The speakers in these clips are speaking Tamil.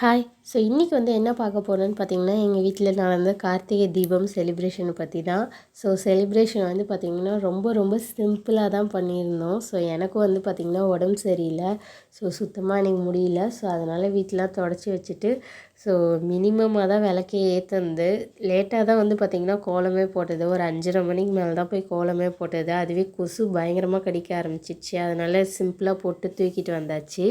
ஹாய் ஸோ இன்றைக்கி வந்து என்ன பார்க்க போகிறேன்னு பார்த்தீங்கன்னா எங்கள் வீட்டில் நடந்த கார்த்திகை தீபம் செலிப்ரேஷனை பற்றி தான். ஸோ செலிப்ரேஷன் வந்து பார்த்திங்கன்னா ரொம்ப ரொம்ப சிம்பிளாக தான் பண்ணியிருந்தோம். ஸோ எனக்கும் வந்து பார்த்திங்கன்னா உடம்பு சரியில்லை. ஸோ சுத்தமாக எனக்கு முடியல. ஸோ அதனால் வீட்டிலாம் தொடச்சி வச்சுட்டு ஸோ மினிமமாக தான் விளக்கே ஏற்றுந்து லேட்டாக தான் வந்து பார்த்திங்கன்னா கோலமே போட்டது. ஒரு அஞ்சரை மணிக்கு மேலே தான் போய் கோலமே போட்டது. அதுவே கொசு பயங்கரமாக கடிக்க ஆரம்பிச்சிச்சு அதனால் சிம்பிளாக போட்டு தூக்கிட்டு வந்தாச்சு.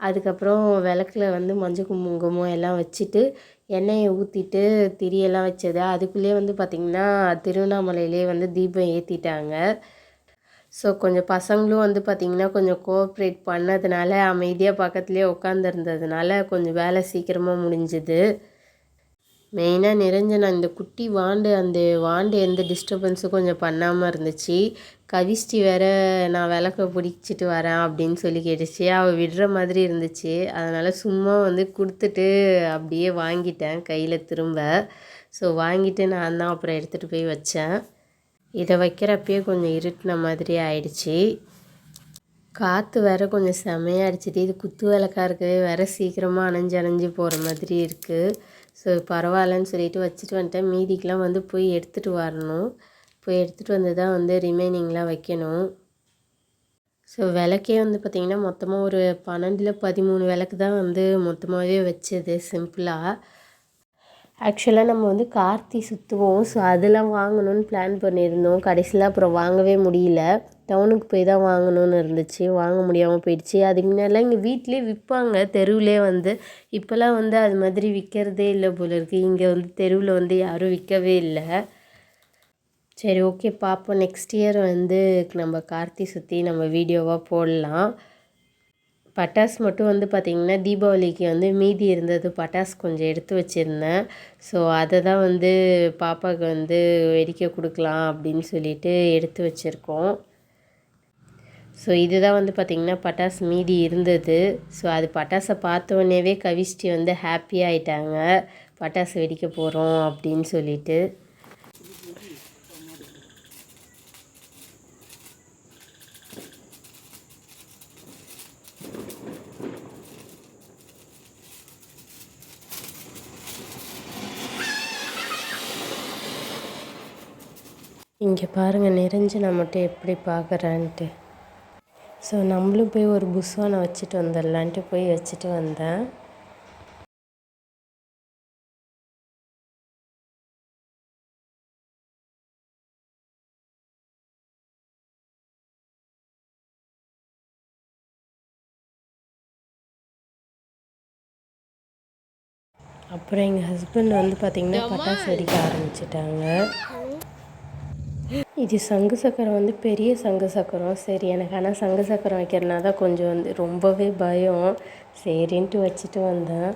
அதுக்கப்புறம் விளக்குல வந்து மஞ்சள் குங்குமம் எல்லாம் வச்சுட்டு எண்ணெயை ஊற்றிட்டு திரியெல்லாம் வச்சது. அதுக்குள்ளேயே வந்து பார்த்திங்கன்னா திருவண்ணாமலையிலே வந்து தீபம் ஏற்றிட்டாங்க ஸோ கொஞ்சம் பசங்களும் வந்து பார்த்திங்கன்னா கொஞ்சம் கோஆப்ரேட் பண்ணதுனால அமைதியாக பக்கத்துலேயே உட்காந்துருந்ததுனால கொஞ்சம் வேலை சீக்கிரமாக முடிஞ்சுது. மெயினாக நிரஞ்சனா இந்த குட்டி வாண்டு அந்த வாண்டு எந்த டிஸ்டர்பன்ஸும் கொஞ்சம் பண்ணாமல் இருந்துச்சு. கவிஷ்டி வேற நான் விளக்க பிடிச்சிட்டு வரேன் அப்படின்னு சொல்லி கேட்டுச்சு. அவள் விடுற மாதிரி இருந்துச்சு. அதனால் சும்மா வந்து கொடுத்துட்டு அப்படியே வாங்கிட்டேன் கையில் திரும்ப. ஸோ வாங்கிட்டு நான் தான் அப்புறம் எடுத்துகிட்டு போய் வச்சேன். இதை வைக்கிறப்பயே கொஞ்சம் இருட்டின மாதிரி ஆயிடுச்சு. காற்று வேற கொஞ்சம் செமையாக அடிச்சிட்டு இது குத்து விளக்காக இருக்கவே வேறு சீக்கிரமாக அணைஞ்சு அணைஞ்சு போகிற மாதிரி இருக்குது ஸோ பரவாயில்லன்னு சொல்லிட்டு வச்சுட்டு வந்துட்டேன். மீதிக்கெலாம் வந்து போய் எடுத்துகிட்டு வரணும். போய் எடுத்துகிட்டு வந்து தான் வந்து ரிமைனிங்லாம் வைக்கணும். ஸோ விளக்கே வந்து பார்த்திங்கன்னா மொத்தமாக ஒரு பன்னெண்டில் பதிமூணு விளக்கு தான் வந்து மொத்தமாகவே வச்சது சிம்பிளாக ஆக்சுவலாக நம்ம வந்து கார்த்தி சுற்றுவோம் ஸோ அதெல்லாம் வாங்கணும்னு பிளான் பண்ணியிருந்தோம். கடைசியில் அப்புறம் வாங்கவே முடியல. டவுனுக்கு போய் தான் வாங்கணும்னு இருந்துச்சு. வாங்க முடியாமல் போயிடுச்சு. அதுக்கு முன்னாடிலாம் இங்கே வீட்டிலே விற்பாங்க தெருவிலே வந்து. இப்போல்லாம் வந்து அது மாதிரி விற்கிறதே இல்லை போல இருக்குது இங்கே வந்து தெருவில் வந்து யாரும் விற்கவே இல்லை. சரி ஓகே. பார்ப்போம் நெக்ஸ்ட் இயர் வந்து நம்ம கார்த்தி சுற்றி நம்ம வீடியோவாக போடலாம். பட்டாசு மட்டும் வந்து பார்த்திங்கன்னா தீபாவளிக்கு வந்து மீதி இருந்தது பட்டாசு கொஞ்சம் எடுத்து வச்சுருந்தேன். ஸோ அதை தான் வந்து பாப்பாவுக்கு வந்து வெடிக்க கொடுக்கலாம் அப்படின்னு சொல்லிட்டு எடுத்து வச்சுருக்கோம். ஸோ இதுதான் வந்து பார்த்திங்கன்னா பட்டாசு மீதி இருந்தது. ஸோ அது பட்டாசை பார்த்தோன்னேவே கவிஷ்டி வந்து ஹாப்பியாகிட்டாங்க பட்டாசு வெடிக்க போகிறோம் அப்படின்னு சொல்லிட்டு. இங்கே பாருங்கள் நிரஞ்சனா மட்டும் எப்படி பார்க்குறான்ட்டு ஸோ நம்மளும் போய் ஒரு புஸ்வானை வச்சுட்டு வந்துடலான்ட்டு போய் வச்சுட்டு வந்தேன். அப்புறம் எங்கள் ஹஸ்பண்ட் வந்து பார்த்திங்கன்னா பட்டாசு வெடிக்க ஆரம்பிச்சிட்டாங்க. இது சங்கு சக்கரம் வந்து பெரிய சங்கு சக்கரம். சரி எனக்கு ஆனால் சங்கு சக்கரம் வைக்கிறனா தான் கொஞ்சம் வந்து ரொம்பவே பயம். சரின்ட்டு வச்சுட்டு வந்தேன்.